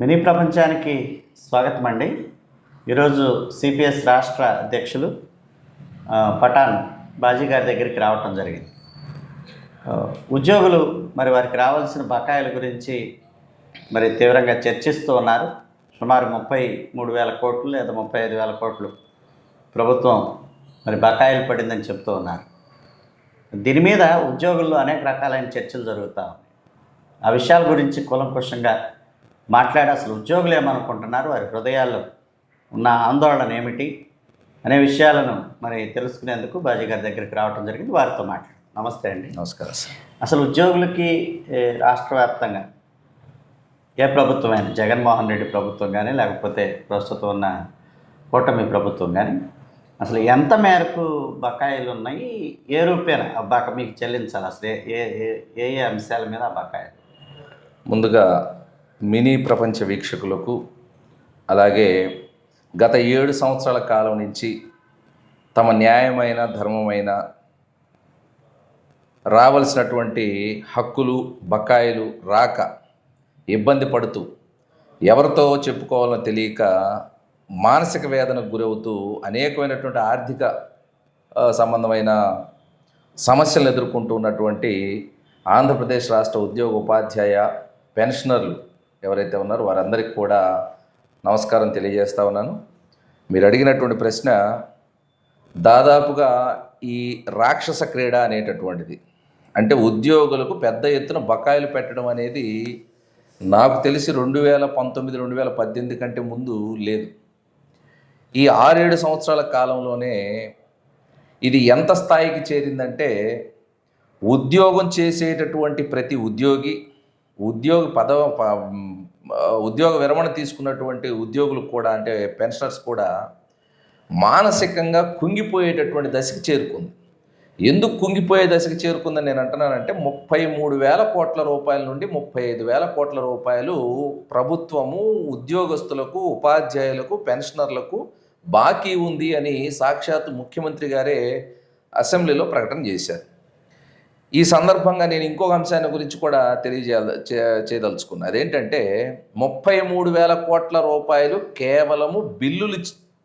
Mini ప్రపంచానికి స్వాగతం అండి ఈరోజు సిపిఎస్ రాష్ట్ర అధ్యక్షులు పఠాన్ బాజీ గారి దగ్గరికి రావటం జరిగింది. ఉద్యోగులు మరి వారికి రావాల్సిన బకాయిల గురించి మరి తీవ్రంగా చర్చిస్తూ ఉన్నారు. సుమారు ముప్పై మూడు వేల కోట్లు లేదా ముప్పై ఐదు వేల కోట్లు ప్రభుత్వం మరి బకాయిలు పడిందని చెప్తూ ఉన్నారు. దీని మీద ఉద్యోగుల్లో అనేక రకాలైన చర్చలు జరుగుతూ ఉన్నాయి. ఆ విషయాల గురించి కూలంకుషంగా మాట్లాడి అసలు ఉద్యోగులు ఏమనుకుంటున్నారు? వారి హృదయాల్లో ఉన్న ఆందోళన ఏమిటి? అనే విషయాలను మరి తెలుసుకునేందుకు బాజీ గారి దగ్గరికి రావడం జరిగింది. వారితో మాట్లాడు. నమస్తే అండి. నమస్కారం సార్. అసలు ఉద్యోగులకి ఏ, రాష్ట్ర వ్యాప్తంగా ఏ ప్రభుత్వమైనా జగన్మోహన్ రెడ్డి ప్రభుత్వం కానీ లేకపోతే ప్రస్తుతం ఉన్న కూటమి ప్రభుత్వం కానీ అసలు ఎంత మేరకు బకాయిలు ఉన్నాయి? ఏ రూపేణ ఆ బక మీకు చెల్లించాలి. అసలు ఏ ఏ ఏ- ఏ ఏ అంశాల మీద ఆ బకాయిలు? ముందుగా మినీ ప్రపంచ వీక్షకులకు అలాగే గత ఏడు సంవత్సరాల కాలం నుంచి తమ న్యాయమైన ధర్మమైన రావలసినటువంటి హక్కులు బకాయిలు రాక ఇబ్బంది పడుతూ ఎవరితో చెప్పుకోవాలో తెలియక మానసిక వేదనకు గురవుతూ అనేకమైనటువంటి ఆర్థిక సంబంధమైన సమస్యలను ఎదుర్కొంటూ ఉన్నటువంటి ఆంధ్రప్రదేశ్ రాష్ట్ర ఉద్యోగ ఉపాధ్యాయ పెన్షనర్లు ఎవరైతే ఉన్నారో వారందరికీ కూడా నమస్కారం తెలియజేస్తా ఉన్నాను. మీరు అడిగినటువంటి ప్రశ్న దాదాపుగా ఈ రాక్షస క్రీడ అనేటటువంటిది. అంటే ఉద్యోగులకు పెద్ద ఎత్తున బకాయిలు పెట్టడం అనేది నాకు తెలిసి రెండు వేల పంతొమ్మిది రెండు వేల పద్దెనిమిది కంటే ముందు లేదు. ఈ ఆరేడు సంవత్సరాల కాలంలోనే ఇది ఎంత స్థాయికి చేరిందంటే ఉద్యోగం చేసేటటువంటి ప్రతి ఉద్యోగి ఉద్యోగ పదవ ప- ఉద్యోగ విరమణ తీసుకున్నటువంటి ఉద్యోగులు కూడా అంటే పెన్షనర్స్ కూడా మానసికంగా కుంగిపోయేటటువంటి దశకి చేరుకుంది. ఎందుకు కుంగిపోయే దశకి చేరుకుందని నేను అంటున్నానంటే ముప్పై మూడు వేల కోట్ల రూపాయల నుండి ముప్పై ఐదు వేల కోట్ల రూపాయలు ప్రభుత్వము ఉద్యోగస్తులకు ఉపాధ్యాయులకు పెన్షనర్లకు బాకీ ఉంది అని సాక్షాత్ ముఖ్యమంత్రి గారే అసెంబ్లీలో ప్రకటన చేశారు. ఈ సందర్భంగా నేను ఇంకొక అంశాన్ని గురించి కూడా తెలియజేయాల చే- చేయదలుచుకున్నా. అదేంటంటే ముప్పై మూడు వేల కోట్ల రూపాయలు కేవలము బిల్లులు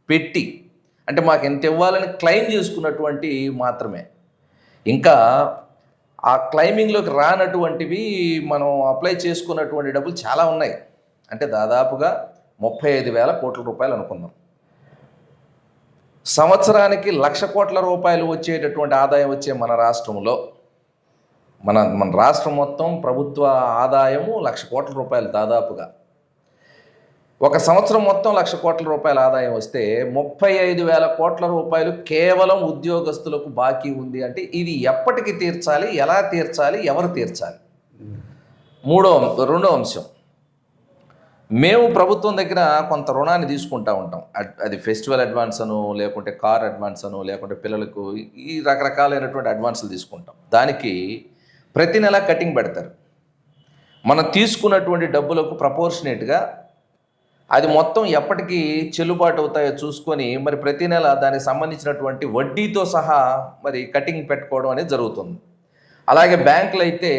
పెట్టి అంటే మాకు ఎంత ఇవ్వాలని క్లెయిమ్ చేసుకున్నటువంటి మాత్రమే. ఇంకా ఆ క్లైమింగ్లోకి రానటువంటివి మనం అప్లై చేసుకున్నటువంటి డబ్బులు చాలా ఉన్నాయి. అంటే దాదాపుగా ముప్పై ఐదు వేల కోట్ల రూపాయలు అనుకుందాం. సంవత్సరానికి లక్ష కోట్ల రూపాయలు వచ్చేటటువంటి ఆదాయం వచ్చే మన రాష్ట్రంలో మన మన రాష్ట్రం మొత్తం ప్రభుత్వ ఆదాయము లక్ష కోట్ల రూపాయలు దాదాపుగా. ఒక సంవత్సరం మొత్తం లక్ష కోట్ల రూపాయల ఆదాయం వస్తే ముప్పై ఐదు వేల కోట్ల రూపాయలు కేవలం ఉద్యోగస్తులకు బాకీ ఉంది అంటే ఇది ఎప్పటికి తీర్చాలి ఎలా తీర్చాలి ఎవరు తీర్చాలి? మూడో రెండో అంశం. మేము ప్రభుత్వం దగ్గర కొంత రుణాన్ని తీసుకుంటా ఉంటాం. అడ్- అది ఫెస్టివల్ అడ్వాన్స్ అను లేకుంటే కార్ అడ్వాన్స్ అను లేకుంటే పిల్లలకు ఈ రకరకాలైనటువంటి అడ్వాన్సులు తీసుకుంటాం. దానికి ప్రతి నెల కటింగ్ పెడతారు. మనం తీసుకున్నటువంటి డబ్బులకు ప్రపోర్షనేట్గా అది మొత్తం ఎప్పటికీ చెల్లుబాటు అవుతాయో చూసుకొని మరి ప్రతి నెల దానికి సంబంధించినటువంటి వడ్డీతో సహా మరి కటింగ్ పెట్టుకోవడం అనేది జరుగుతుంది. అలాగే బ్యాంకులు అయితే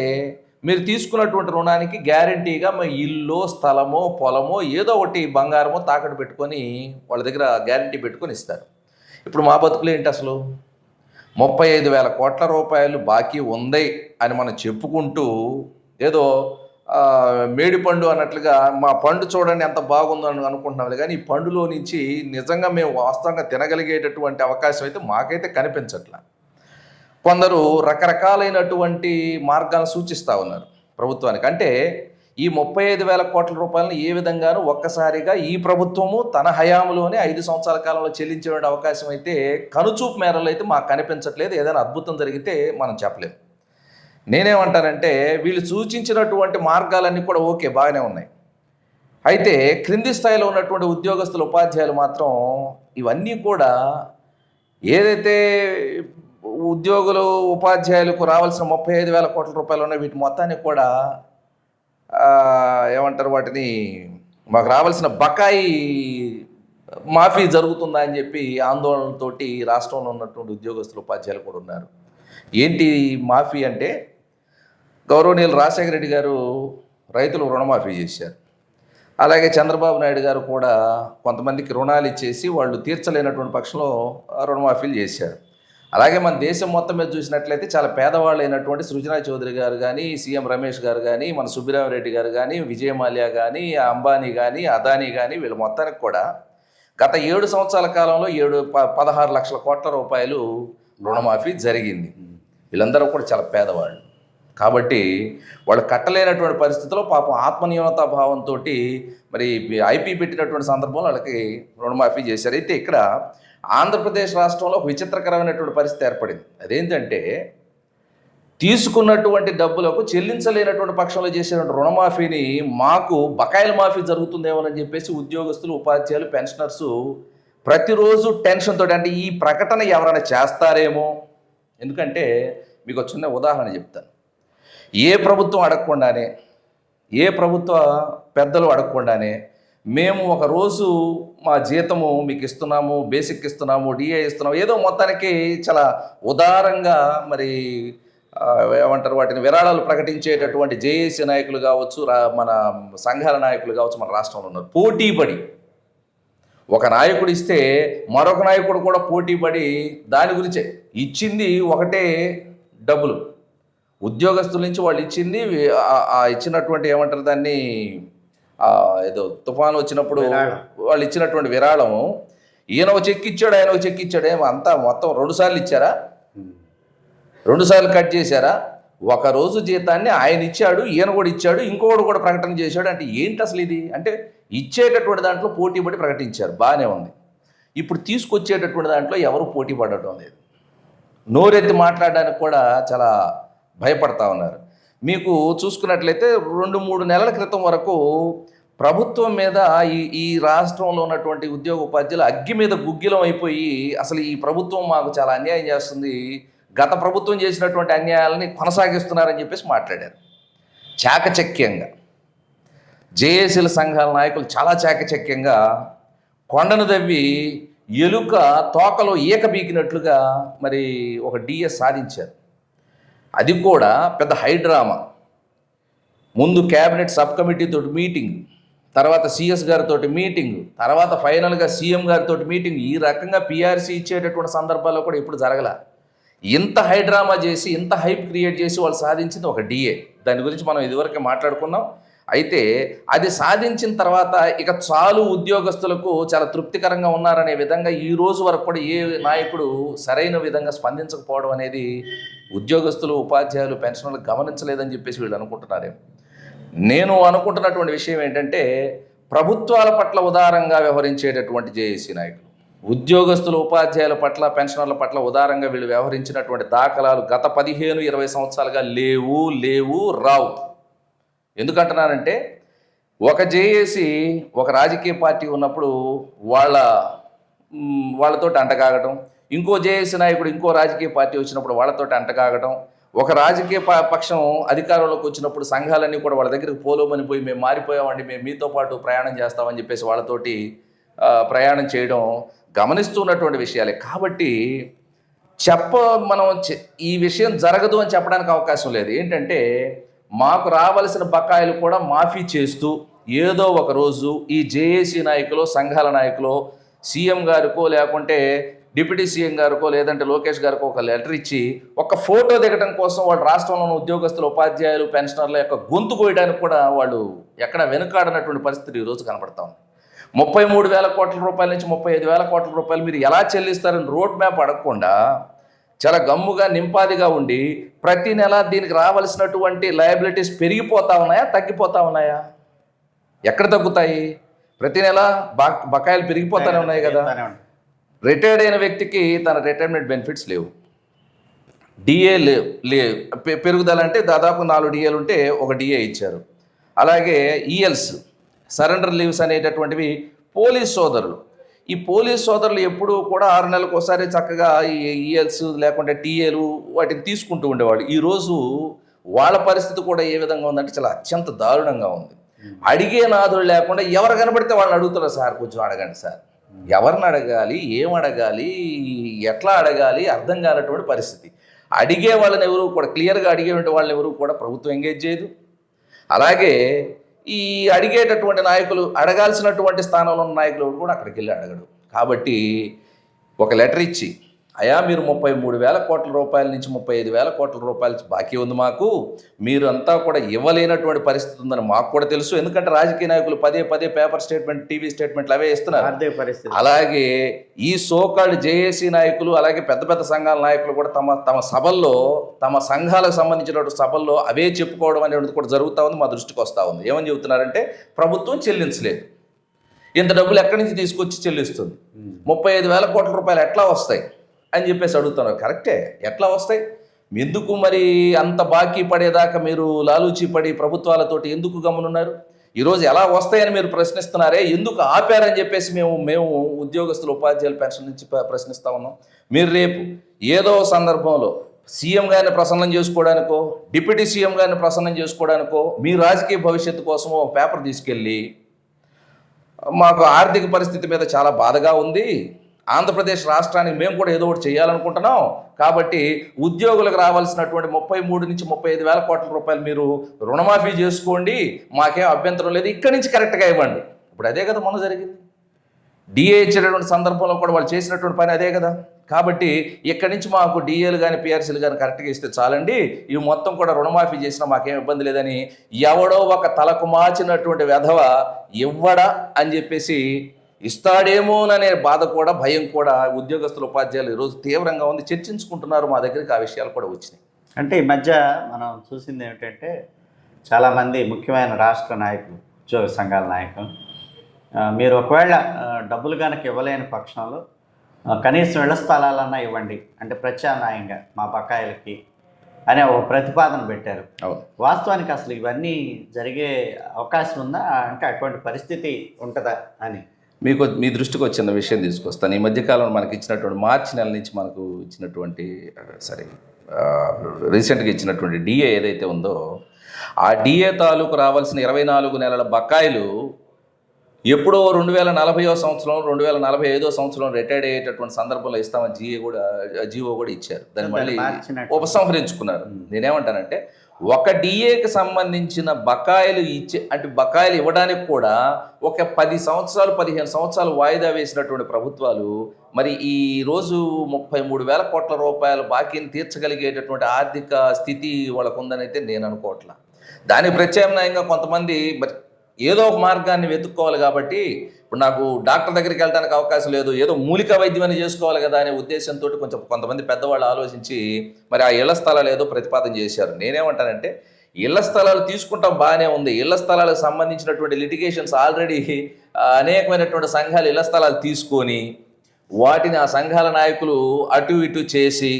మీరు తీసుకున్నటువంటి రుణానికి గ్యారంటీగా మీ ఇల్లు స్థలమో పొలమో ఏదో ఒకటి బంగారమో తాకట్టు పెట్టుకొని వాళ్ళ దగ్గర గ్యారంటీ పెట్టుకొని ఇస్తారు. ఇప్పుడు మా బతుకులు ఏంటి అసలు? ముప్పై ఐదు వేల కోట్ల రూపాయలు బాకీ ఉంది. అని మనం చెప్పుకుంటూ ఏదో మేడి పండు అన్నట్లుగా మా పండు చూడండి ఎంత బాగుందో అని అనుకుంటున్నాం. కానీ ఈ పండులో నుంచి నిజంగా మేము వాస్తవంగా తినగలిగేటటువంటి అవకాశం అయితే మాకైతే కనిపించట్లా. కొందరు రకరకాలైనటువంటి మార్గాలను సూచిస్తూ ఉన్నారు ప్రభుత్వానికి. అంటే ఈ ముప్పై ఐదు వేల కోట్ల రూపాయలను ఏ విధంగానూ ఒక్కసారిగా ఈ ప్రభుత్వము తన హయాంలోనే ఐదు సంవత్సరాల కాలంలో చెల్లించే అవకాశం అయితే కనుచూపు మేరలో అయితే మాకు కనిపించట్లేదు. ఏదైనా అద్భుతం జరిగితే మనం చెప్పలేము. నేనేమంటానంటే వీళ్ళు సూచించినటువంటి మార్గాలన్నీ కూడా ఓకే బాగానే ఉన్నాయి. అయితే క్రింది స్థాయిలో ఉన్నటువంటి ఉద్యోగస్తుల ఉపాధ్యాయులు మాత్రం ఇవన్నీ కూడా ఏదైతే ఉద్యోగులు ఉపాధ్యాయులకు రావాల్సిన ముప్పై ఐదు వేల కోట్ల రూపాయలు ఉన్నాయి వీటి మొత్తాన్ని కూడా ఏమంటారు వాటిని మాకు రావాల్సిన బకాయి మాఫీ జరుగుతుందా అని చెప్పి ఆందోళనతోటి రాష్ట్రంలో ఉన్నటువంటి ఉద్యోగస్తులు ఉపాధ్యాయులు కూడా ఉన్నారు. ఏంటి మాఫీ అంటే గౌరవనీయులు రాజశేఖర రెడ్డి గారు రైతులు రుణమాఫీ చేశారు. అలాగే చంద్రబాబు నాయుడు గారు కూడా కొంతమందికి రుణాలు ఇచ్చేసి వాళ్ళు తీర్చలేనటువంటి పక్షంలో రుణమాఫీలు చేశారు. అలాగే మన దేశం మొత్తం మీద చూసినట్లయితే చాలా పేదవాళ్ళు అయినటువంటి సృజనా చౌదరి గారు కానీ సీఎం రమేష్ గారు కానీ మన సుబ్బిరామరెడ్డి గారు కానీ విజయమాల్యా కానీ అంబానీ కానీ అదానీ కానీ వీళ్ళ మొత్తానికి కూడా గత ఏడు సంవత్సరాల కాలంలో ఏడు ప పదహారు లక్షల కోట్ల రూపాయలు రుణమాఫీ జరిగింది. వీళ్ళందరూ కూడా చాలా పేదవాళ్ళు. కాబట్టి వాళ్ళు కట్టలేనటువంటి పరిస్థితుల్లో పాపం ఆత్మన్యూనతా భావంతో మరి ఐపీ పెట్టినటువంటి సందర్భంలో వాళ్ళకి రుణమాఫీ చేశారు. అయితే ఇక్కడ ఆంధ్రప్రదేశ్ రాష్ట్రంలో విచిత్రకరమైనటువంటి పరిస్థితి ఏర్పడింది. అదేంటంటే తీసుకున్నటువంటి డబ్బులకు చెల్లించలేనటువంటి పక్షంలో చేసినటువంటి రుణమాఫీని మాకు బకాయిల మాఫీ జరుగుతుందేమోనని చెప్పేసి ఉద్యోగస్తులు ఉపాధ్యాయులు పెన్షనర్స్ ప్రతిరోజు టెన్షన్తో అంటే ఈ ప్రకటన ఎవరైనా చేస్తారేమో? ఎందుకంటే మీకు చిన్న ఉదాహరణ చెప్తాను. ఏ ప్రభుత్వం అడగకుండానే ఏ ప్రభుత్వ పెద్దలు అడగకుండానే మేము ఒకరోజు మా జీతము మీకు ఇస్తున్నాము బేసిక్ ఇస్తున్నాము డిఏ ఇస్తున్నాము ఏదో మొత్తానికి చాలా ఉదారంగా మరి ఏమంటారు వాటిని విరాళాలు ప్రకటించేటటువంటి జేఏసీ నాయకులు కావచ్చు రా- మన సంఘాల నాయకులు కావచ్చు మన రాష్ట్రంలో ఉన్నారు. పోటీ పడి ఒక నాయకుడు ఇస్తే మరొక నాయకుడు కూడా పోటీ పడి దాని గురించే. ఇచ్చింది ఒకటే డబ్బులు. ఉద్యోగస్తుల నుంచి వాళ్ళు ఇచ్చింది ఆ- ఇచ్చినటువంటి ఏమంటారు దాన్ని ఏదో తుఫాను వచ్చినప్పుడు. వాళ్ళు ఇచ్చినటువంటి విరాళము. ఈయన ఒక చెక్ ఇచ్చాడు ఆయన ఒక చెక్ ఇచ్చాడు. ఏమో అంతా మొత్తం రెండు సార్లు ఇచ్చారా? రెండు సార్లు కట్ చేశారా? ఒక రోజు జీతాన్ని ఆయన ఇచ్చాడు ఈయన కూడా ఇచ్చాడు ఇంకొకడు కూడా ప్రకటన చేశాడు. అంటే ఏంటి అసలు ఇది? అంటే ఇచ్చేటటువంటి దాంట్లో పోటీ పడి ప్రకటించారు. బాగానే ఉంది. ఇప్పుడు తీసుకొచ్చేటటువంటి దాంట్లో ఎవరు పోటీ పడటం లేదు. నోరెత్తి మాట్లాడడానికి కూడా చాలా భయపడతా ఉన్నారు. మీకు చూసుకున్నట్లయితే రెండు మూడు నెలల క్రితం వరకు ప్రభుత్వం మీద ఈ ఈ రాష్ట్రంలో ఉన్నటువంటి ఉద్యోగ ఉపాధ్యాయులు అగ్గి మీద గుగ్గిలం అయిపోయి అసలు ఈ ప్రభుత్వం మాకు చాలా అన్యాయం చేస్తుంది. గత ప్రభుత్వం చేసినటువంటి అన్యాయాలని కొనసాగిస్తున్నారని చెప్పేసి మాట్లాడారు. చాకచక్యంగా. జేఏసీల సంఘాల నాయకులు చాలా చాకచక్యంగా కొండను దవ్వి ఎలుక తోకలో ఈక పీకినట్లుగా మరి ఒక డిఎస్ సాధించారు. అది కూడా పెద్ద హైడ్రామా ముందు క్యాబినెట్ సబ్ కమిటీతో మీటింగ్ తర్వాత సిఎస్ గారితో మీటింగ్ తర్వాత ఫైనల్గా సీఎం గారితో మీటింగ్ ఈ రకంగా పీఆర్సీ ఇచ్చేటటువంటి సందర్భాల్లో కూడా ఇప్పుడు జరగల. ఇంత హైడ్రామా చేసి ఇంత హైప్ క్రియేట్ చేసి వాళ్ళు సాధించింది ఒక డిఏ. దాని గురించి మనం ఇదివరకే మాట్లాడుకున్నాం. అయితే అది సాధించిన తర్వాత ఇక చాలు ఉద్యోగస్తులకు చాలా తృప్తికరంగా ఉన్నారనే విధంగా ఈ రోజు వరకు కూడా ఏ నాయకుడు సరైన విధంగా స్పందించకపోవడం అనేది ఉద్యోగస్తులు ఉపాధ్యాయులు పెన్షన్లు గమనించలేదని చెప్పేసి వీళ్ళు అనుకుంటున్నారేమో నేను అనుకుంటున్నటువంటి విషయం ఏంటంటే ప్రభుత్వాల పట్ల ఉదారంగా వ్యవహరించేటటువంటి జేఏసీ నాయకులు ఉద్యోగస్తులు ఉపాధ్యాయుల పట్ల పెన్షనర్ల పట్ల ఉదారంగా వీళ్ళు వ్యవహరించినటువంటి దాఖలాలు గత పదిహేను ఇరవై సంవత్సరాలుగా లేవు లేవు రావు. ఎందుకంటున్నానంటే ఒక జేఏసీ ఒక రాజకీయ పార్టీ ఉన్నప్పుడు వాళ్ళ వాళ్ళతో వాళ్ళతోటి అంటకాగటం ఇంకో జేఏసీ నాయకుడు ఇంకో రాజకీయ పార్టీ వచ్చినప్పుడు వాళ్ళతో అంటకాగటం ఒక రాజకీయ ప- పక్షం అధికారంలోకి వచ్చినప్పుడు సంఘాలన్నీ కూడా వాళ్ళ దగ్గరికి పోలోమని పోయి మేము మారిపోయామండి మేము మీతో పాటు ప్రయాణం చేస్తామని చెప్పేసి వాళ్ళతోటి ప్రయాణం చేయడం గమనిస్తున్నటువంటి విషయాలే. కాబట్టి చెప్ప మనం చె- ఈ విషయం జరగదు అని చెప్పడానికి అవకాశం లేదు. ఏంటంటే మాకు రావలసిన బకాయిలు కూడా మాఫీ చేస్తూ ఏదో ఒక రోజు ఈ జేఏసీ నాయకులు సంఘాల నాయకులు సీఎం గారికో లేకుంటే డిప్యూటీ సీఎం గారికో లేదంటే లోకేష్ గారికో ఒక లెటర్ ఇచ్చి ఒక ఫోటో దిగడం కోసం వాళ్ళు రాష్ట్రంలో ఉన్న ఉద్యోగస్తులు ఉపాధ్యాయులు పెన్షనర్ల యొక్క గొంతు కోయడానికి కూడా వాళ్ళు ఎక్కడ వెనుకాడనటువంటి పరిస్థితి ఈరోజు కనపడతా ఉంది. ముప్పై మూడు వేల కోట్ల రూపాయల నుంచి ముప్పై ఐదు వేల కోట్ల రూపాయలు మీరు ఎలా చెల్లిస్తారని రోడ్ మ్యాప్ అడగకుండా చాలా గమ్ముగా నింపాదిగా ఉండి ప్రతి నెల దీనికి రావాల్సినటువంటి లయబిలిటీస్ పెరిగిపోతా ఉన్నాయా తగ్గిపోతా ఉన్నాయా? ఎక్కడ తగ్గుతాయి? ప్రతి నెల బకాయిలు పెరిగిపోతానే ఉన్నాయి కదా. రిటైర్డ్ అయిన వ్యక్తికి తన రిటైర్మెంట్ బెనిఫిట్స్ లేవు. డిఏ లే లే పె- పెరుగుదల అంటే దాదాపు నాలుగు డిఏలు ఉంటే ఒక డిఏ ఇచ్చారు. అలాగే ఈఎల్స్ సరెండర్ లీవ్స్ అనేటటువంటివి పోలీస్ సోదరులు. ఈ పోలీస్ సోదరులు ఎప్పుడూ కూడా ఆరు నెలలకు ఒకసారి చక్కగా ఈ ఈఎల్స్ లేకుంటే టీఏలు వాటిని తీసుకుంటూ ఉండేవాళ్ళు. ఈరోజు వాళ్ళ పరిస్థితి కూడా ఏ విధంగా ఉందంటే చాలా అత్యంత దారుణంగా ఉంది. అడిగే నాదులు లేకుండా ఎవరు కనబడితే వాళ్ళని అడుగుతారు సార్ కొంచెం అడగండి సార్. ఎవరిని అడగాలి ఏం అడగాలి ఎట్లా అడగాలి అర్థం కానటువంటి పరిస్థితి. అడిగే వాళ్ళని ఎవరు కూడా క్లియర్గా అడిగే వాళ్ళని ఎవరు కూడా ప్రభుత్వం ఎంగేజ్ చేయదు. అలాగే ఈ అడిగేటటువంటి నాయకులు అడగాల్సినటువంటి స్థానంలో ఉన్న నాయకులు కూడా అక్కడికి వెళ్ళి అడగడు. కాబట్టి ఒక లెటర్ ఇచ్చి అయా మీరు ముప్పై మూడు వేల కోట్ల రూపాయల నుంచి ముప్పై ఐదు వేల కోట్ల రూపాయల బాకీ ఉంది మాకు. మీరు అంతా కూడా ఇవ్వలేనటువంటి పరిస్థితి ఉందని మాకు కూడా తెలుసు. ఎందుకంటే రాజకీయ నాయకులు పదే పదే పేపర్ స్టేట్మెంట్ టీవీ స్టేట్మెంట్లు అవే ఇస్తున్నారు. ఆర్థిక పరిస్థితి. అలాగే ఈ సోకాళ్ళు జేఏసీ నాయకులు అలాగే పెద్ద పెద్ద సంఘాల నాయకులు కూడా తమ తమ సభల్లో తమ సంఘాలకు సంబంధించినటువంటి సభల్లో అవే చెప్పుకోవడం అనేది కూడా జరుగుతూ ఉంది మా దృష్టికి వస్తూ ఉంది. ఏమని చెబుతున్నారంటే ప్రభుత్వం చెల్లించలేదు. ఇంత డబ్బులు ఎక్కడి నుంచి తీసుకొచ్చి చెల్లిస్తుంది? ముప్పై ఐదు వేల కోట్ల రూపాయలు ఎట్లా వస్తాయి? అని చెప్పేసి అడుగుతున్నారు కరెక్టే. ఎట్లా వస్తాయి? ఎందుకు మరి అంత బాకీ పడేదాకా మీరు లాలూచి పడి ప్రభుత్వాలతోటి ఎందుకు గమనున్నారు? ఈరోజు ఎలా వస్తాయని మీరు ప్రశ్నిస్తున్నారే? ఎందుకు ఆపారని చెప్పేసి మేము మేము ఉద్యోగస్తులు ఉపాధ్యాయుల పెన్షన్ నుంచి ప్రశ్నిస్తా ఉన్నాం. మీరు రేపు ఏదో సందర్భంలో సీఎం గారిని ప్రసన్నం చేసుకోవడానికో డిప్యూటీ సీఎం గారిని ప్రసన్నం చేసుకోవడానికో మీ రాజకీయ భవిష్యత్తు కోసమో ఒక పేపర్ తీసుకెళ్ళి మాకు ఆర్థిక పరిస్థితి మీద చాలా బాధగా ఉంది. ఆంధ్రప్రదేశ్ రాష్ట్రానికి మేము కూడా ఏదో ఒకటి చేయాలనుకుంటున్నాం. కాబట్టి ఉద్యోగులకు రావాల్సినటువంటి ముప్పై మూడు నుంచి ముప్పై ఐదు వేల కోట్ల రూపాయలు మీరు రుణమాఫీ చేసుకోండి. మాకేం అభ్యంతరం లేదు. ఇక్కడి నుంచి కరెక్ట్గా ఇవ్వండి. ఇప్పుడు అదే కదా మొన్న జరిగింది. డిఏ సందర్భంలో కూడా వాళ్ళు చేసినటువంటి పని అదే కదా. కాబట్టి ఇక్కడి నుంచి మాకు డిఏలు కానీ పిఆర్సీలు కానీ కరెక్ట్గా ఇస్తే చాలండి. ఇవి మొత్తం కూడా రుణమాఫీ చేసినా మాకేం ఇబ్బంది లేదని ఎవడో ఒక తలకు మార్చినటువంటి వెధవ ఇవ్వడా అని చెప్పేసి ఇస్తాడేమోననే బాధ కూడా భయం కూడా ఉద్యోగస్తుల ఉపాధ్యాయులు ఈరోజు తీవ్రంగా ఉంది. చర్చించుకుంటున్నారు మా దగ్గరికి. ఆ విషయాలు కూడా వచ్చినాయి. అంటే ఈ మధ్య మనం చూసింది ఏమిటంటే చాలామంది ముఖ్యమైన రాష్ట్ర నాయకులు ఉద్యోగ సంఘాల నాయకులు మీరు ఒకవేళ డబ్బులు కనుక ఇవ్వలేని పక్షంలో కనీసం ఇళ్ళ స్థలాలన్నా ఇవ్వండి. అంటే ప్రత్యామ్నాయంగా మా బకాయిలకి అనే ఒక ప్రతిపాదన పెట్టారు. వాస్తవానికి అసలు ఇవన్నీ జరిగే అవకాశం ఉందా? అంటే అటువంటి పరిస్థితి ఉంటుందా అని. మీకు మీ దృష్టికి వచ్చిన విషయం తీసుకొస్తాను ఈ మధ్యకాలంలో మనకి ఇచ్చినటువంటి మార్చి నెల నుంచి మనకు ఇచ్చినటువంటి సరే రీసెంట్గా ఇచ్చినటువంటి డిఏ ఏదైతే ఉందో ఆ డిఏ తాలూకు రావాల్సిన ఇరవై నాలుగు నెలల బకాయిలు ఎప్పుడో రెండు వేల నలభైవ సంవత్సరం రెండు వేల నలభై ఐదో సంవత్సరం రిటైర్డ్ అయ్యేటటువంటి సందర్భంలో ఇస్తామని జిఏ కూడా జిఓ కూడా ఇచ్చారు. దాన్ని మళ్ళీ. ఉపసంహరించుకున్నారు. నేనేమంటానంటే ఒక డిఏకి సంబంధించిన బకాయిలు ఇచ్చే అంటే బకాయిలు ఇవ్వడానికి కూడా ఒక పది సంవత్సరాలు పదిహేను సంవత్సరాలు వాయిదా వేసినటువంటి ప్రభుత్వాలు మరి ఈ రోజు ముప్పై మూడు వేల కోట్ల రూపాయల బాకీని తీర్చగలిగేటటువంటి ఆర్థిక స్థితి వాళ్ళకు ఉందని అయితే నేను అనుకోవట్లా. దానికి ప్రత్యామ్నాయంగా కొంతమంది మరి ఏదో ఒక మార్గాన్ని వెతుక్కోవాలి కాబట్టి ఇప్పుడు నాకు డాక్టర్ దగ్గరికి వెళ్ళడానికి అవకాశం లేదు ఏదో మూలిక వైద్యం అని చేసుకోవాలి కదా అనే ఉద్దేశంతో కొంచెం కొంతమంది పెద్దవాళ్ళు ఆలోచించి మరి ఆ ఇళ్ళ స్థలాలు ఏదో ప్రతిపాదన చేశారు. నేనేమంటానంటే ఇళ్ళ స్థలాలు తీసుకుంటాం బాగానే ఉంది. ఇళ్ళ స్థలాలకు సంబంధించినటువంటి లిటిగేషన్స్ ఆల్రెడీ అనేకమైనటువంటి సంఘాలు ఇళ్ళ స్థలాలు తీసుకొని వాటిని ఆ సంఘాల నాయకులు అటు ఇటు చేసి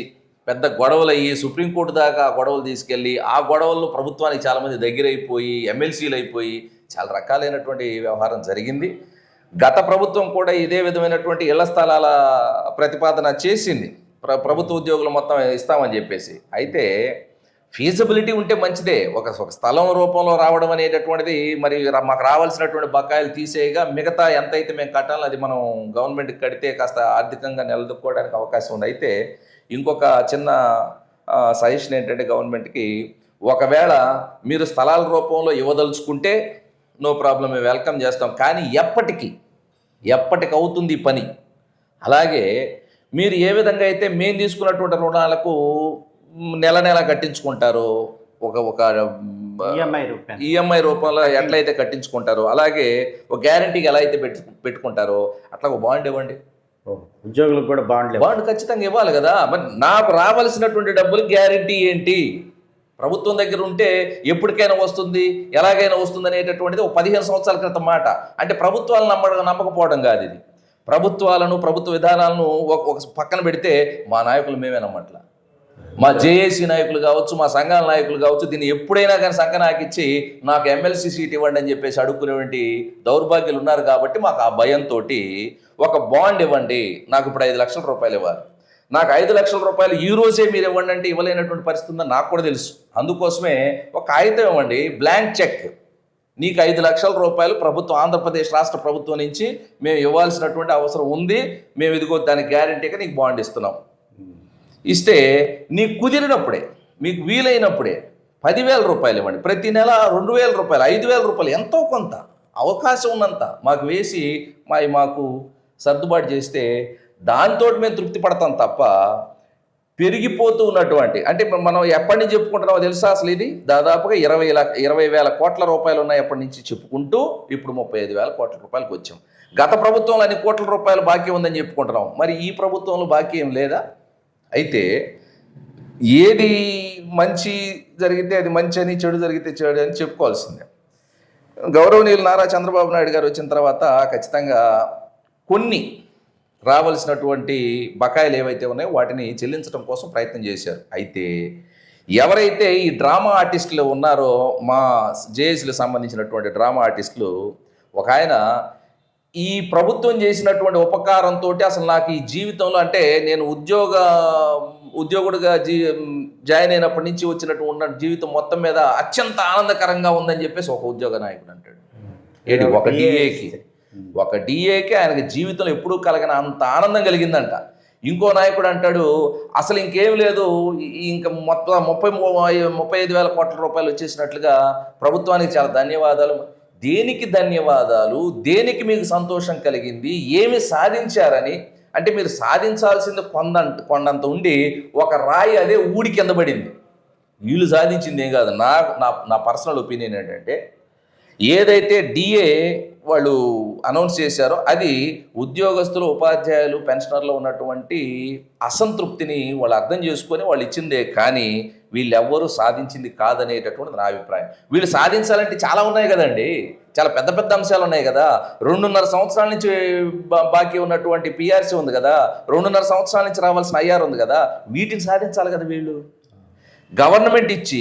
పెద్ద గొడవలు అయ్యి సుప్రీంకోర్టు దాకా ఆ గొడవలు తీసుకెళ్ళి ఆ గొడవల్లో ప్రభుత్వానికి చాలామంది దగ్గరైపోయి ఎమ్మెల్సీలు అయిపోయి చాలా రకాలైనటువంటి వ్యవహారం జరిగింది. గత ప్రభుత్వం కూడా ఇదే విధమైనటువంటి ఇళ్ళ స్థలాల ప్రతిపాదన చేసింది. ప్ర ప్రభుత్వ ఉద్యోగులు మొత్తం ఇస్తామని చెప్పేసి. అయితే ఫీజిబిలిటీ ఉంటే మంచిదే. ఒక ఒక స్థలం రూపంలో రావడం అనేటటువంటిది మరి రా- మాకు రావాల్సినటువంటి బకాయిలు తీసేయగా మిగతా ఎంత అయితే మేము కట్టాలో అది మనం గవర్నమెంట్కి కడితే కాస్త ఆర్థికంగా నిలదొక్కోవడానికి అవకాశం ఉంది. అయితే ఇంకొక చిన్న సజెషన్ ఏంటంటే గవర్నమెంట్కి ఒకవేళ మీరు స్థలాల రూపంలో ఇవ్వదలుచుకుంటే నో ప్రాబ్లం మేము వెల్కమ్ చేస్తాం. కానీ ఎప్పటికీ ఎప్పటికి అవుతుంది ఈ పని? అలాగే మీరు ఏ విధంగా అయితే మేము తీసుకున్నటువంటి రుణాలకు నెల నెల కట్టించుకుంటారో ఒక ఒక ఈఎంఐ రూపాయలు. ఈఎంఐ రూపంలో ఎట్లయితే కట్టించుకుంటారో అలాగే ఒక గ్యారంటీకి ఎలా అయితే పెట్టు పెట్టుకుంటారో అట్లా ఒక బాండ్ ఇవ్వండి. ఉద్యోగులకు కూడా బాండ్లు బాండ్ ఖచ్చితంగా ఇవ్వాలి కదా. మరి నాకు రావాల్సినటువంటి డబ్బులు గ్యారంటీ ఏంటి? ప్రభుత్వం దగ్గర ఉంటే ఎప్పటికైనా వస్తుంది ఎలాగైనా వస్తుంది అనేటటువంటిది ఒక పదిహేను సంవత్సరాల క్రితం మాట. అంటే ప్రభుత్వాలను నమ్మ నమ్మకపోవడం కాదు ఇది. ప్రభుత్వాలను ప్రభుత్వ విధానాలను ఒక పక్కన పెడితే మా నాయకులు మేమే నమ్మట్ల. మా జేఏసీ నాయకులు కావచ్చు మా సంఘాల నాయకులు కావచ్చు దీన్ని ఎప్పుడైనా కానీ సంఘ నాకు ఇచ్చి నాకు ఎమ్మెల్సీ సీట్ ఇవ్వండి అని చెప్పేసి అడుక్కునేటువంటి దౌర్భాగ్యులు ఉన్నారు కాబట్టి మాకు ఆ భయంతో ఒక బాండ్ ఇవ్వండి. నాకు ఇప్పుడు ఐదు లక్షల రూపాయలు ఇవ్వాలి. నాకు ఐదు లక్షల రూపాయలు ఈ రోజే మీరు ఇవ్వండి అంటే ఇవ్వలేనటువంటి పరిస్థితి ఉందని నాకు కూడా తెలుసు. అందుకోసమే ఒక కాగితం ఇవ్వండి బ్లాంక్ చెక్ నీకు ఐదు లక్షల రూపాయలు ప్రభుత్వం ఆంధ్రప్రదేశ్ రాష్ట్ర ప్రభుత్వం నుంచి మేము ఇవ్వాల్సినటువంటి అవసరం ఉంది. మేము ఇదిగో దానికి గ్యారంటీగా నీకు బాండ్ ఇస్తున్నాం. ఇస్తే నీకు కుదిరినప్పుడే మీకు వీలైనప్పుడే పదివేల రూపాయలు ఇవ్వండి. ప్రతి నెల రెండు వేల రూపాయలు ఐదు వేల రూపాయలు ఎంతో కొంత అవకాశం ఉన్నంత మాకు వేసి మా మాకు సర్దుబాటు చేస్తే దాంతో మేము తృప్తి పడతాం తప్ప పెరిగిపోతూ ఉన్నటువంటి అంటే ఇప్పుడు మనం ఎప్పటి నుంచి చెప్పుకుంటున్నామో తెలుసా అసలు ఇది? దాదాపుగా ఇరవై లక్ష ఇరవై వేల కోట్ల రూపాయలు ఉన్నాయి ఎప్పటి నుంచి చెప్పుకుంటూ ఇప్పుడు ముప్పై ఐదు వేల కోట్ల రూపాయలకు వచ్చాం. గత ప్రభుత్వంలో అన్ని కోట్ల రూపాయలు బాకీ ఉందని చెప్పుకుంటున్నాం. మరి ఈ ప్రభుత్వంలో బాకీ ఏం లేదా? అయితే ఏది మంచి జరిగితే అది మంచి అని చెడు జరిగితే చెడు అని చెప్పుకోవాల్సిందే. గౌరవనీయులు నారా చంద్రబాబు నాయుడు గారు వచ్చిన తర్వాత ఖచ్చితంగా కొన్ని రావాల్సినటువంటి బకాయిలు ఏవైతే ఉన్నాయో వాటిని చెల్లించడం కోసం ప్రయత్నం చేశారు. అయితే ఎవరైతే ఈ డ్రామా ఆర్టిస్టులు ఉన్నారో మా జేఏసీలకు సంబంధించినటువంటి డ్రామా ఆర్టిస్టులు ఒక ఆయన ఈ ప్రభుత్వం చేసినటువంటి ఉపకారంతో అసలు నాకు ఈ జీవితంలో అంటే నేను ఉద్యోగ ఉద్యోగుడిగా జీ జాయిన్ అయినప్పటి నుంచి వచ్చినట్టు ఉన్న జీవితం మొత్తం మీద అత్యంత ఆనందకరంగా ఉందని చెప్పేసి ఒక ఉద్యోగ నాయకుడు అంటాడు. ఏంటి ఒక డిఏకి Hmm. ఒక డిఏకి ఆయనకి జీవితంలో ఎప్పుడూ కలగన అంత ఆనందం కలిగిందంట. ఇంకో నాయకుడు అంటాడు అసలు ఇంకేం లేదు ఇంకా మొత్తం ముప్పై ముప్పై ఐదు వేల కోట్ల రూపాయలు వచ్చేసినట్లుగా ప్రభుత్వానికి చాలా ధన్యవాదాలు. దేనికి ధన్యవాదాలు? దేనికి మీకు సంతోషం కలిగింది? ఏమి సాధించారని? అంటే మీరు సాధించాల్సింది కొందంత కొండంత ఉండి ఒక రాయి అదే ఊడి కింద పడింది. వీళ్ళు సాధించింది ఏం కాదు. నా నా పర్సనల్ ఒపీనియన్ ఏంటంటే ఏదైతే డిఏ వాళ్ళు అనౌన్స్ చేశారో అది ఉద్యోగస్తులు ఉపాధ్యాయులు పెన్షనర్లు ఉన్నటువంటి అసంతృప్తిని వాళ్ళు అర్థం చేసుకొని వాళ్ళు ఇచ్చిందే కానీ వీళ్ళెవ్వరూ సాధించింది కాదనేటటువంటిది నా అభిప్రాయం. వీళ్ళు సాధించాలంటే చాలా ఉన్నాయి కదండి. చాలా పెద్ద పెద్ద అంశాలు ఉన్నాయి కదా. రెండున్నర సంవత్సరాల నుంచి బా- బాకీ ఉన్నటువంటి పిఆర్సీ ఉంది కదా. రెండున్నర సంవత్సరాల నుంచి రావాల్సిన ఐఆర్ ఉంది కదా. వీటిని సాధించాలి కదా వీళ్ళు. గవర్నమెంట్ ఇచ్చి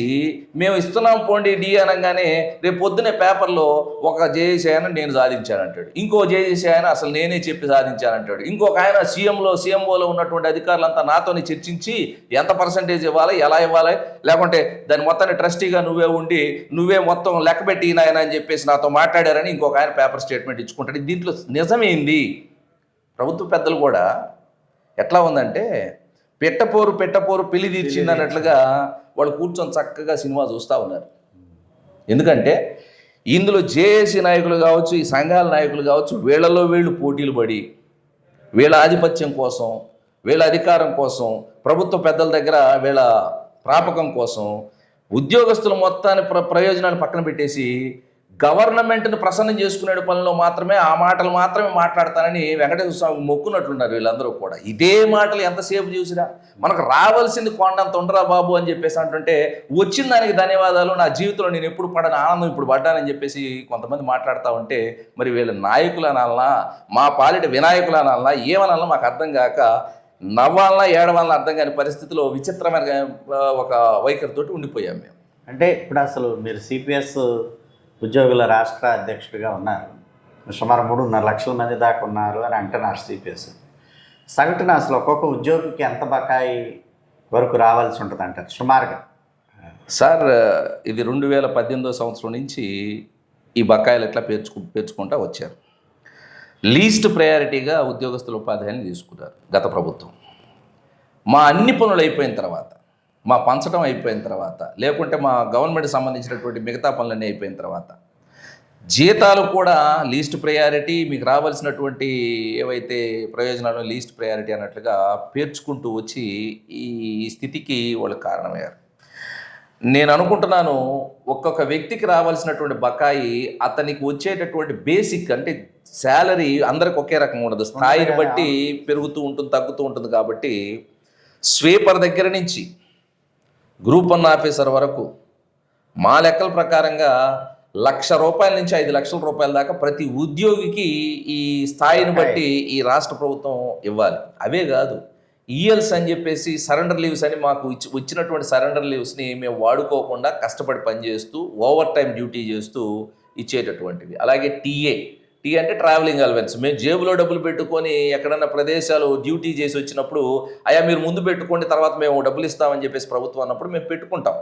మేము ఇస్తున్నాం పోండి డి అనగానే రేపు పొద్దునే పేపర్లో ఒక జేఏసీ నేను సాధించానంటాడు. ఇంకో జేఏసీ ఆయన అసలు నేనే చెప్పి సాధించానంటాడు. ఇంకొక ఆయన సీఎంలో సీఎంఓలో ఉన్నటువంటి అధికారులంతా నాతోని చర్చించి ఎంత పర్సంటేజ్ ఇవ్వాలి ఎలా ఇవ్వాలి లేకుంటే దాని మొత్తాన్ని ట్రస్టీగా నువ్వే ఉండి నువ్వే మొత్తం లెక్క పెట్టి నాయన అని చెప్పేసి నాతో మాట్లాడారని ఇంకొక ఆయన పేపర్ స్టేట్మెంట్ ఇచ్చుకుంటాడు. దీంట్లో నిజమేంది? ప్రభుత్వ పెద్దలు కూడా ఎట్లా ఉందంటే పెట్టపోరు పెట్టపోరు పెళ్ళి తీర్చింది. అన్నట్లుగా వాళ్ళు కూర్చొని చక్కగా సినిమా చూస్తూ ఉన్నారు. ఎందుకంటే ఇందులో జేఏసీ నాయకులు కావచ్చు ఈ సంఘాల నాయకులు కావచ్చు వీళ్ళలో వీళ్ళు పోటీలు పడి వీళ్ళ ఆధిపత్యం కోసం వీళ్ళ అధికారం కోసం ప్రభుత్వ పెద్దల దగ్గర వీళ్ళ ప్రాపకం కోసం ఉద్యోగస్తుల మొత్తాన్ని ప్ర ప్రయోజనాన్ని పక్కన పెట్టేసి గవర్నమెంట్ని ప్రసన్నం చేసుకునే పనిలో మాత్రమే ఆ మాటలు మాత్రమే మాట్లాడతానని వెంకటేశ్వర స్వామి మొక్కున్నట్లున్నారు వీళ్ళందరూ కూడా. ఇదే మాటలు ఎంతసేపు చూసినా మనకు రావాల్సింది కొండంత ఉండరా బాబు అని చెప్పేసి అంటుంటే వచ్చిన దానికి ధన్యవాదాలు నా జీవితంలో నేను ఎప్పుడు పడని ఆనందం ఇప్పుడు పడ్డానని చెప్పేసి కొంతమంది మాట్లాడుతూ ఉంటే మరి వీళ్ళ నాయకులు అనాలనా మా పాలిట వినాయకులు అనాలనా ఏమనాలనా మాకు అర్థం కాక నవ్వాలన్నా ఏడవాలన్నా అర్థం కాని పరిస్థితిలో విచిత్రమైన ఒక వైఖరితోటి ఉండిపోయాం మేము. అంటే ఇప్పుడు అసలు మీరు సిపిఎస్ ఉద్యోగుల రాష్ట్ర అధ్యక్షుడిగా ఉన్నారు. సుమారు మూడున్నర లక్షల మంది దాకా ఉన్నారు అని అంటున్నారు సిపిఎస్ సగటున అసలు ఒక్కొక్క ఉద్యోగికి ఎంత బకాయి వరకు రావాల్సి ఉంటుంది అంటారు? సుమారుగా. సార్ ఇది రెండు వేల పద్దెనిమిదో సంవత్సరం నుంచి ఈ బకాయిలు ఎట్లా పేర్చుకు పేర్చుకుంటా వచ్చారు. లీస్ట్ ప్రయారిటీగా ఉద్యోగస్తుల ఉపాధ్యాయులు తీసుకున్నారు గత ప్రభుత్వం. మా అన్ని పనులు అయిపోయిన తర్వాత మా పంచడం అయిపోయిన తర్వాత లేకుంటే మా గవర్నమెంట్ సంబంధించినటువంటి మిగతా పనులన్నీ అయిపోయిన తర్వాత జీతాలు కూడా లీస్ట్ ప్రయారిటీ మీకు రావాల్సినటువంటి ఏవైతే ప్రయోజనాలు లీస్ట్ ప్రయారిటీ అన్నట్లుగా పేర్చుకుంటూ వచ్చి ఈ స్థితికి వాళ్ళు కారణమయ్యారు. నేను అనుకుంటున్నాను ఒక్కొక్క వ్యక్తికి రావాల్సినటువంటి బకాయి అతనికి వచ్చేటటువంటి బేసిక్ అంటే శాలరీ అందరికి ఒకే రకంగా ఉండదు. స్థాయిని బట్టి పెరుగుతూ ఉంటుంది తగ్గుతూ ఉంటుంది కాబట్టి స్వీపర్ దగ్గర నుంచి గ్రూప్ వన్ ఆఫీసర్ వరకు మా లెక్కల ప్రకారంగా లక్ష రూపాయల నుంచి ఐదు లక్షల రూపాయల దాకా ప్రతి ఉద్యోగికి ఈ స్థాయిని బట్టి ఈ రాష్ట్ర ప్రభుత్వం ఇవ్వాలి. అవే కాదు ఈఎల్స్ అని చెప్పేసి సరెండర్ లీవ్స్ అని మాకు ఇచ్చి వచ్చినటువంటి సరెండర్ లీవ్స్ని మేము వాడుకోకుండా కష్టపడి పనిచేస్తూ ఓవర్ టైం డ్యూటీ చేస్తూ ఇచ్చేటటువంటివి. అలాగే టీఏ టీ అంటే ట్రావెలింగ్ అలవెన్స్ మేము జేబులో డబ్బులు పెట్టుకొని ఎక్కడన్నా ప్రదేశాలు డ్యూటీ చేసి వచ్చినప్పుడు అయ్యా మీరు ముందు పెట్టుకోండి తర్వాత మేము డబ్బులు ఇస్తామని చెప్పేసి ప్రభుత్వం అన్నప్పుడు మేము పెట్టుకుంటాం.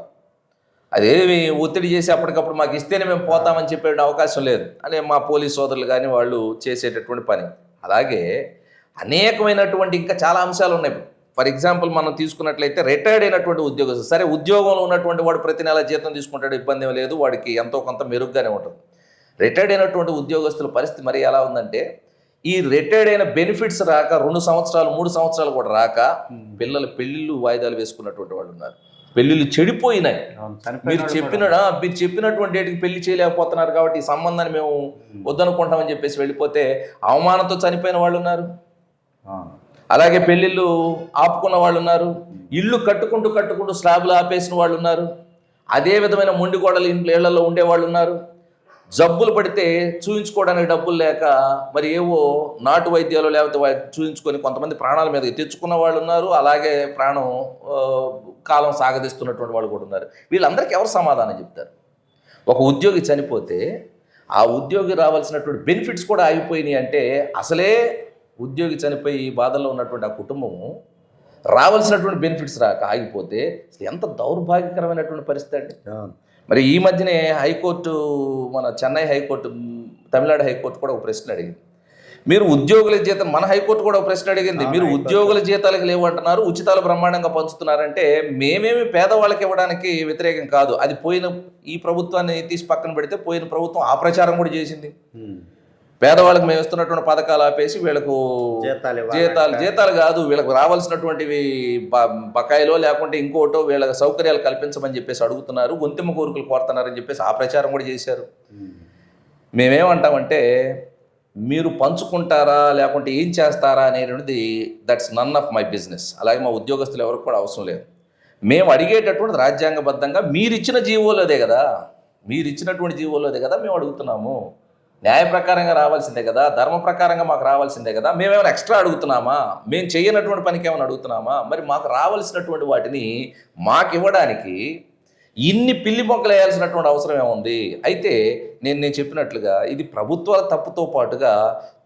అదేమి ఒత్తిడి చేసి అప్పటికప్పుడు మాకు ఇస్తేనే మేము పోతామని చెప్పే అవకాశం లేదు. అనే మా పోలీస్ సోదరులు కానీ వాళ్ళు చేసేటటువంటి పని. అలాగే అనేకమైనటువంటి ఇంకా చాలా అంశాలు ఉన్నాయి. ఫర్ ఎగ్జాంపుల్ మనం తీసుకున్నట్లయితే రిటైర్డ్ అయినటువంటి ఉద్యోగస్తులు. సరే ఉద్యోగంలో ఉన్నటువంటి వాడు ప్రతి నెల జీతం తీసుకుంటాడు ఇబ్బంది ఏం లేదు వాడికి ఎంతో కొంత మెరుగ్గానే ఉంటుంది. రిటైర్డ్ అయినటువంటి ఉద్యోగస్తుల పరిస్థితి మరి ఎలా ఉందంటే ఈ రిటైర్డ్ అయిన బెనిఫిట్స్ రాక రెండు సంవత్సరాలు మూడు సంవత్సరాలు కూడా రాక పిల్లల పెళ్ళిళ్ళు వాయిదాలు వేసుకున్నటువంటి వాళ్ళు ఉన్నారు. పెళ్ళిళ్ళు చెడిపోయినాయి. మీరు చెప్పిన మీరు చెప్పినటువంటి డేట్కి పెళ్ళి చేయలేకపోతున్నారు కాబట్టి ఈ సంబంధాన్ని మేము వద్దనుకుంటామని చెప్పేసి వెళ్ళిపోతే అవమానంతో చనిపోయిన వాళ్ళు ఉన్నారు. అలాగే పెళ్ళిళ్ళు ఆపుకున్న వాళ్ళు ఉన్నారు. ఇల్లు కట్టుకుంటూ కట్టుకుంటూ స్లాబ్లు ఆపేసిన వాళ్ళు ఉన్నారు. అదే విధమైన మొండి గోడలు ఇంట్లో ఇళ్ళలో ఉండేవాళ్ళు ఉన్నారు. జబ్బులు పడితే చూయించుకోవడానికి డబ్బులు లేక మరి ఏవో నాటు వైద్యాలు లేకపోతే చూయించుకొని కొంతమంది ప్రాణాల మీద తెచ్చుకున్న వాళ్ళు ఉన్నారు. అలాగే ప్రాణం కాలం సాగదీస్తున్నటువంటి వాళ్ళు కూడా ఉన్నారు. వీళ్ళందరికీ ఎవరు సమాధానం చెప్తారు? ఒక ఉద్యోగి చనిపోతే ఆ ఉద్యోగి రావాల్సినటువంటి బెనిఫిట్స్ కూడా ఆగిపోయినాయి అంటే అసలే ఉద్యోగి చనిపోయి ఈ బాధల్లో ఉన్నటువంటి ఆ కుటుంబము రావాల్సినటువంటి బెనిఫిట్స్ రాక ఆగిపోతే ఎంత దౌర్భాగ్యకరమైనటువంటి పరిస్థితి అండి. మరి ఈ మధ్యనే హైకోర్టు మన చెన్నై హైకోర్టు తమిళనాడు హైకోర్టు కూడా ఒక ప్రశ్న అడిగింది మీరు ఉద్యోగుల జీతం మన హైకోర్టు కూడా ఒక ప్రశ్న అడిగింది మీరు. ఉద్యోగుల జీతాలకు లేవు అంటున్నారు ఉచితాలు బ్రహ్మాండంగా పంచుతున్నారంటే మేమేమి పేదవాళ్ళకి ఇవ్వడానికి వ్యతిరేకం కాదు అది పోయిన ఈ ప్రభుత్వాన్ని తీసి పక్కన పెడితే పోయిన ప్రభుత్వం ఆ ప్రచారం కూడా చేసింది. పేదవాళ్ళకి మేము ఇస్తున్నటువంటి పథకాలు ఆపేసి వీళ్ళకు జీతాలు. జీతాలు జీతాలు కాదు వీళ్ళకి రావాల్సినటువంటివి బకాయిలో లేకుంటే ఇంకోటో వీళ్ళకి సౌకర్యాలు కల్పించమని చెప్పేసి అడుగుతున్నారు గొంతెమ్మ కోరికలు కోరుతున్నారని చెప్పేసి ఆ ప్రచారం కూడా చేశారు. మేమేమంటామంటే మీరు పంచుకుంటారా లేకుంటే ఏం చేస్తారా అనేటువంటిది that's none of my business. అలాగే మా ఉద్యోగస్తులు ఎవరికి కూడా అవసరం లేదు. మేము అడిగేటటువంటిది రాజ్యాంగబద్ధంగా మీరు ఇచ్చిన జీవోలోదే కదా. మీరు ఇచ్చినటువంటి జీవోలోదే కదా మేము అడుగుతున్నాము. న్యాయ ప్రకారంగా రావాల్సిందే కదా ధర్మ ప్రకారంగా మాకు రావాల్సిందే కదా మేమేమైనా ఎక్స్ట్రా అడుగుతున్నామా? మేము చేయనటువంటి పనికి ఏమైనా అడుగుతున్నామా? మరి మాకు రావాల్సినటువంటి వాటిని మాకు ఇవ్వడానికి ఇన్ని పిల్లి మొక్కలు వేయాల్సినటువంటి అవసరం ఏముంది? అయితే నేను నేను చెప్పినట్లుగా ఇది ప్రభుత్వాల తప్పుతో పాటుగా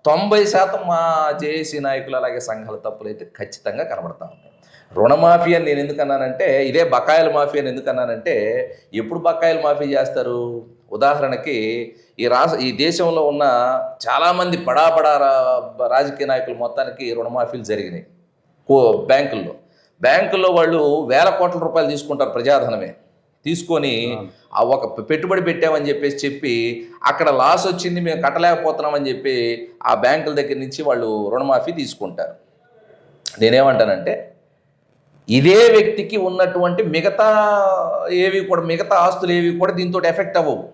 తొంభై శాతం మా జేఏసీ నాయకులు అలాగే సంఘాల తప్పులు అయితే ఖచ్చితంగా కనబడతా ఉంటాయి రుణమాఫీ అని నేను ఎందుకన్నానంటే ఇదే బకాయిల మాఫీ అని ఎందుకన్నానంటే ఎప్పుడు బకాయిలు మాఫీ చేస్తారు? ఉదాహరణకి ఈ రాష్ట్ర ఈ దేశంలో ఉన్న చాలామంది బడా బడా రా- రాజకీయ నాయకులు మొత్తానికి రుణమాఫీలు జరిగినాయి. కో బ్యాంకుల్లో. బ్యాంకుల్లో వాళ్ళు వేల కోట్ల రూపాయలు తీసుకుంటారు ప్రజాధనమే. తీసుకొని ఆ ఒక పెట్టుబడి పెట్టామని చెప్పేసి చెప్పి అక్కడ లాస్ వచ్చింది మేము కట్టలేకపోతున్నామని చెప్పి ఆ బ్యాంకుల దగ్గర నుంచి వాళ్ళు రుణమాఫీ తీసుకుంటారు. నేనేమంటానంటే ఇదే వ్యక్తికి ఉన్నటువంటి మిగతా ఏవి కూడా మిగతా ఆస్తులు ఏవి కూడా దీంతో ఎఫెక్ట్ అవ్వవు.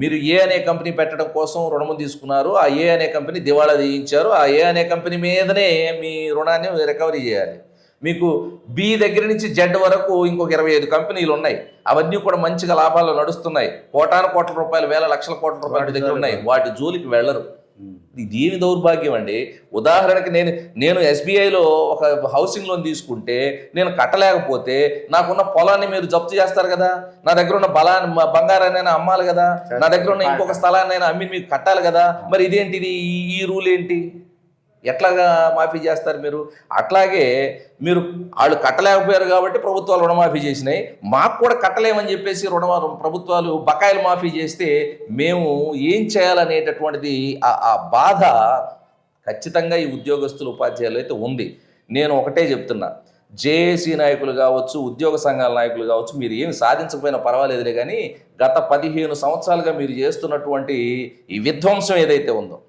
మీరు ఏ అనే కంపెనీ పెట్టడం కోసం రుణము తీసుకున్నారు ఆ ఏ అనే కంపెనీ దివాళా తీయించారు ఆ ఏ అనే కంపెనీ మీదనే మీ రుణాన్ని రికవరీ చేయాలి. మీకు బి దగ్గర నుంచి జెడ్ వరకు ఇంకొక ఇరవై ఐదు కంపెనీలు ఉన్నాయి. అవన్నీ కూడా మంచిగా లాభాల్లో నడుస్తున్నాయి. కోటాను కోట్ల రూపాయలు వేల లక్షల కోట్ల రూపాయల దగ్గర ఉన్నాయి. వాటి జోలికి వెళ్ళరు. దీని దౌర్భాగ్యం అండి. ఉదాహరణకి నేను నేను ఎస్బీఐలో ఒక హౌసింగ్ లోన్ తీసుకుంటే నేను కట్టలేకపోతే నాకున్న పొలాన్ని మీరు జప్తు చేస్తారు కదా. నా దగ్గర ఉన్న బలాన్ని బంగారాన్ని అయినా అమ్మాలి కదా. నా దగ్గర ఉన్న ఇంకొక స్థలాన్ని అయినా అమ్మి మీకు కట్టాలి కదా. మరి ఇదేంటిది? ఈ రూల్ ఏంటి? ఎట్లాగా మాఫీ చేస్తారు మీరు? అట్లాగే మీరు వాళ్ళు కట్టలేకపోయారు కాబట్టి ప్రభుత్వాలు రుణమాఫీ చేసినాయి. మాకు కూడా కట్టలేమని చెప్పేసి రుణ ప్రభుత్వాలు బకాయిలు మాఫీ చేస్తే మేము ఏం చేయాలనేటటువంటిది ఆ ఆ బాధ ఖచ్చితంగా ఈ ఉద్యోగస్తులు ఉపాధ్యాయులు అయితే ఉంది. నేను ఒకటే చెప్తున్నా. జేఏసీ నాయకులు కావచ్చు ఉద్యోగ సంఘాల నాయకులు కావచ్చు మీరు ఏమి సాధించకపోయినా పర్వాలేదులే కానీ గత పదిహేను సంవత్సరాలుగా మీరు చేస్తున్నటువంటి ఈ విధ్వంసం ఏదైతే ఉందో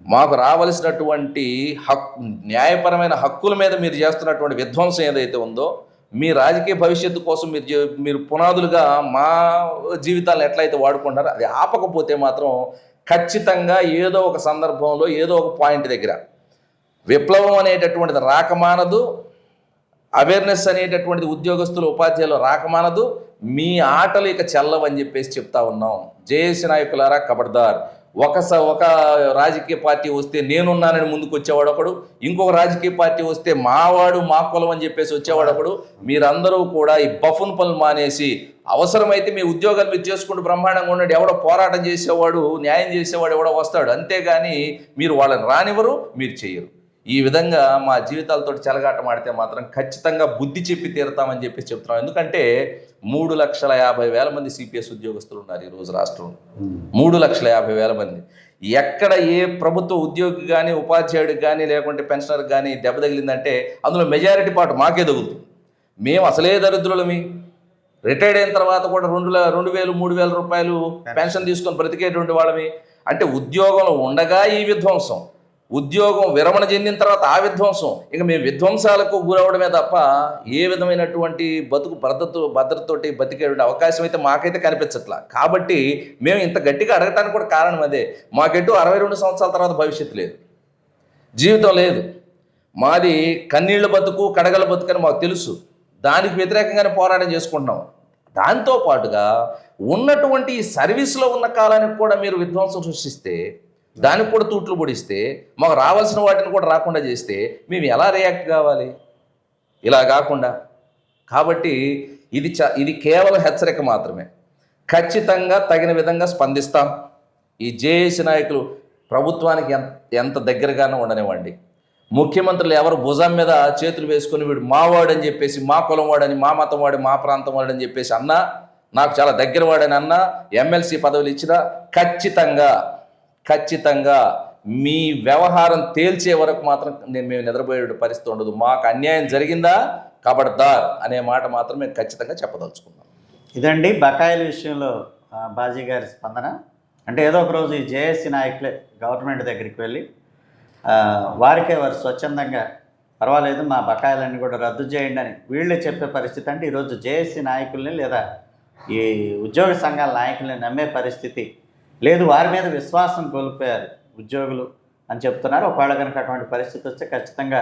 మాకు రావలసినటువంటి హక్కు న్యాయపరమైన హక్కుల మీద మీరు చేస్తున్నటువంటి విధ్వంసం ఏదైతే ఉందో మీ రాజకీయ భవిష్యత్తు కోసం మీరు మీరు పునాదులుగా మా జీవితాలను ఎట్లయితే వాడుకుంటారో అది ఆపకపోతే మాత్రం ఖచ్చితంగా ఏదో ఒక సందర్భంలో ఏదో ఒక పాయింట్ దగ్గర. విప్లవం అనేటటువంటిది రాకమానదు అవేర్నెస్ అనేటటువంటిది ఉద్యోగస్తులు ఉపాధ్యాయులు రాకమానదు మీ ఆటలు ఇక చెల్లవని చెప్పేసి చెప్తా ఉన్నాం. జేఏసీ నాయకులారా కబడ్దార్. ఒక స ఒక రాజకీయ పార్టీ వస్తే నేనున్నానని ముందుకు వచ్చేవాడు ఒకడు ఇంకొక రాజకీయ పార్టీ వస్తే మావాడు మా కులం అని చెప్పేసి వచ్చేవాడు ఒకడు. మీరందరూ కూడా ఈ బఫున్ పనులు మానేసి అవసరమైతే మీ ఉద్యోగాలు మీరు చేసుకుంటూ బ్రహ్మాండంగా ఉండండి. ఎవడో పోరాటం చేసేవాడు న్యాయం చేసేవాడు ఎవడో వస్తాడు. అంతేగాని మీరు వాళ్ళని రానివ్వరు మీరు చేయరు ఈ విధంగా మా జీవితాలతో చెలగాటం ఆడితే మాత్రం ఖచ్చితంగా బుద్ధి చెప్పి తీరుతామని చెప్పి చెప్తున్నాం. ఎందుకంటే మూడు లక్షల యాభై వేల మంది సిపిఎస్ ఉద్యోగస్తులు ఉన్నారు ఈరోజు రాష్ట్రంలో. ఉమ్. మూడు లక్షల యాభై వేల మంది. ఎక్కడ ఏ ప్రభుత్వ ఉద్యోగి కానీ ఉపాధ్యాయుడికి కానీ లేకుంటే పెన్షనర్కి కానీ దెబ్బ తగిలిందంటే అందులో మెజారిటీ పాటు మాకే తగులుతుంది. మేము అసలే దరిద్రులమి. రిటైర్డ్ అయిన తర్వాత కూడా రెండు రెండు వేలు మూడు వేల రూపాయలు పెన్షన్ తీసుకొని బ్రతికేటువంటి వాళ్ళమి. అంటే ఉద్యోగంలో ఉండగా ఈ విధ్వంసం. ఉద్యోగం విరమణ చెందిన తర్వాత ఆ విధ్వంసం. ఇక మేము విధ్వంసాలకు గురవడమే తప్ప ఏ విధమైనటువంటి బతుకు భద్రత భద్రతతోటి బతికే అవకాశం అయితే మాకైతే కనిపించట్లా. కాబట్టి మేము ఇంత గట్టిగా అడగటానికి కూడా కారణం అదే. మాకెటు అరవై రెండు సంవత్సరాల తర్వాత భవిష్యత్తు లేదు. జీవితం లేదు. మాది కన్నీళ్ళ బతుకు కడగల బతుకు అని మాకు తెలుసు. దానికి వ్యతిరేకంగానే పోరాటం చేసుకుంటున్నాం. దాంతో పాటుగా ఉన్నటువంటి ఈ సర్వీస్లో ఉన్న కాలానికి కూడా మీరు విధ్వంసం సృష్టిస్తే దానికి కూడా తూట్లు పొడిస్తే మాకు రావాల్సిన వాటిని కూడా రాకుండా చేస్తే మేము ఎలా రియాక్ట్ కావాలి? ఇలా కాకుండా. కాబట్టి ఇది చ ఇది కేవలం హెచ్చరిక మాత్రమే. ఖచ్చితంగా తగిన విధంగా స్పందిస్తాం. ఈ జేఏసీ నాయకులు ప్రభుత్వానికి ఎంత ఎంత దగ్గరగానో ఉండనివ్వండి. ముఖ్యమంత్రులు ఎవరు భుజం మీద చేతులు వేసుకొని వీడు మావాడని చెప్పేసి మా కులం వాడని మా మతం వాడు మా ప్రాంతం వాడని చెప్పేసి అన్నా నాకు చాలా దగ్గర వాడని అన్నా ఎమ్మెల్సీ పదవులు ఇచ్చినా ఖచ్చితంగా ఖచ్చితంగా మీ వ్యవహారం తేల్చే వరకు మాత్రం నేను మేము నిద్రపోయే పరిస్థితి ఉండదు. మాకు అన్యాయం జరిగిందా? కబడ్దార్ అనే మాట మాత్రం మేము ఖచ్చితంగా చెప్పదలుచుకున్నాం. ఇదండి బకాయిల విషయంలో బాజీ గారి స్పందన. అంటే ఏదో ఒక రోజు ఈ జేఏసీ నాయకులే గవర్నమెంట్ దగ్గరికి వెళ్ళి వారికే వారు స్వచ్ఛందంగా పర్వాలేదు మా బకాయిలన్నీ కూడా రద్దు చేయండి అని వీళ్ళే చెప్పే పరిస్థితి అంటే ఈరోజు జేఏసీ నాయకుల్ని లేదా ఈ ఉద్యోగ సంఘాల నాయకుల్ని నమ్మే పరిస్థితి లేదు వారి మీద విశ్వాసం కోల్పోయారు ఉద్యోగులు అని చెప్తున్నారు. ఒకవేళ కనుక అటువంటి పరిస్థితి వస్తే ఖచ్చితంగా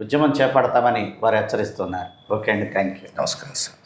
ఉద్యమం చేపడతామని వారు హెచ్చరిస్తున్నారు. ఓకే అండి థ్యాంక్ యూ నమస్కారం సార్.